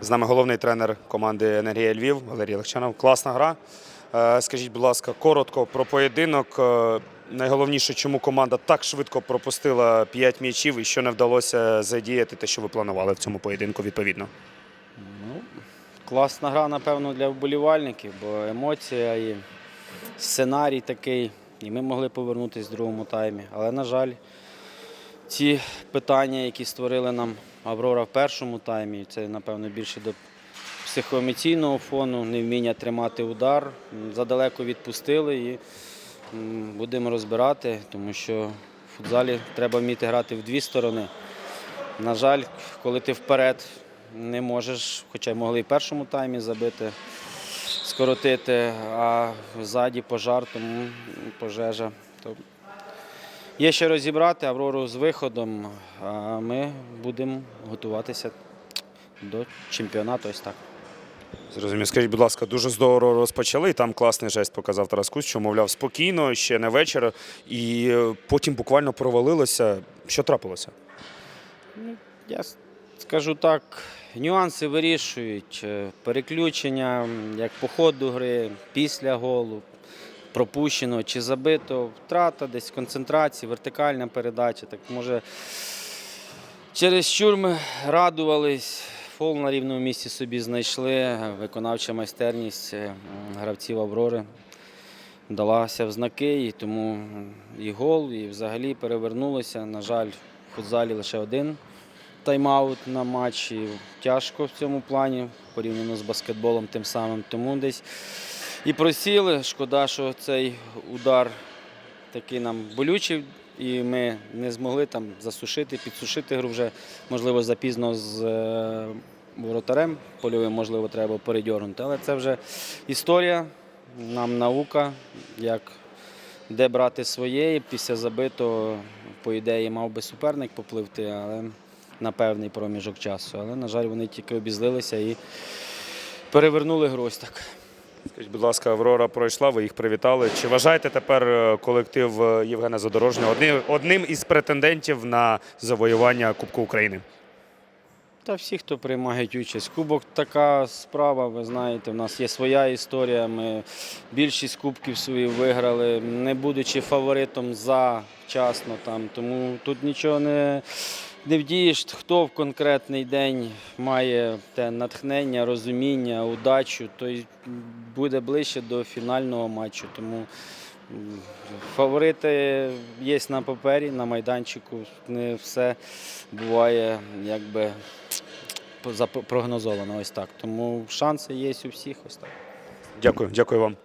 З нами головний тренер команди Енергія Львів Валерій Легчанов. Класна гра. Е, Скажіть, будь ласка, коротко про поєдинок. Е, Найголовніше, чому команда так швидко пропустила 5 м'ячів і що не вдалося задіяти те, що ви планували в цьому поєдинку відповідно. Ну, класна гра, напевно, для вболівальників, бо емоція і сценарій такий. І ми могли повернутися в другому таймі. Але, на жаль, ці питання, які створили нам Аврора в першому таймі, це, напевно, більше до психоемоційного фону, невміння тримати удар. Задалеко відпустили і будемо розбирати, тому що в футзалі треба вміти грати в дві сторони. На жаль, коли ти вперед не можеш, хоча й могли і в першому таймі забити, скоротити, а ззаді пожар, тому пожежа. Є ще розібрати Аврору з виходом, а ми будемо готуватися до чемпіонату. Ось так. Зрозумів. Скажіть, будь ласка, дуже здорово розпочали. і Там класний жест показав Тарас Кусь, що мовляв спокійно, ще не вечір, і е, потім буквально провалилося. Що трапилося? Я скажу так, нюанси вирішують. Е, Переключення, як по ходу гри, після голу, пропущено чи забито, втрата десь концентрації, вертикальна передача. Так може через щур ми радувались. Фол на рівному місці собі знайшли. Виконавча майстерність е, гравців Аврори далася в знаки, і тому і гол, і взагалі перевернулося. На жаль, в футзалі лише один тайм-аут на матчі. Тяжко в цьому плані, порівняно з баскетболом тим самим. Тому десь і просіли. Шкода, що цей удар такий нам болючий, і ми не змогли там засушити, підсушити гру вже, можливо, запізно з е, воротарем польовим, можливо, треба передьорнути. Але це вже історія, нам наука, як де брати своє. І Після забитого, по ідеї, мав би суперник попливти, але на певний проміжок часу. Але, на жаль, вони тільки обізлилися і перевернули гру ось так. Скажіть, будь ласка, Аврора пройшла, ви їх привітали. Чи вважаєте тепер е, колектив е, Євгена Задорожнього одним, із претендентів на завоювання Кубку України? Та всі, хто приймають участь. Кубок така справа, ви знаєте, в нас є своя історія. Ми більшість кубків своїх виграли, не будучи фаворитом завчасно там. Тому тут нічого не, не вдієш, хто в конкретний день має те натхнення, розуміння, удачу, той буде ближче до фінального матчу. Тому фаворити є на папері, на майданчику. Не все буває якби запрогнозовано ось так. Тому шанси є у всіх ось так. Дякую, дякую вам.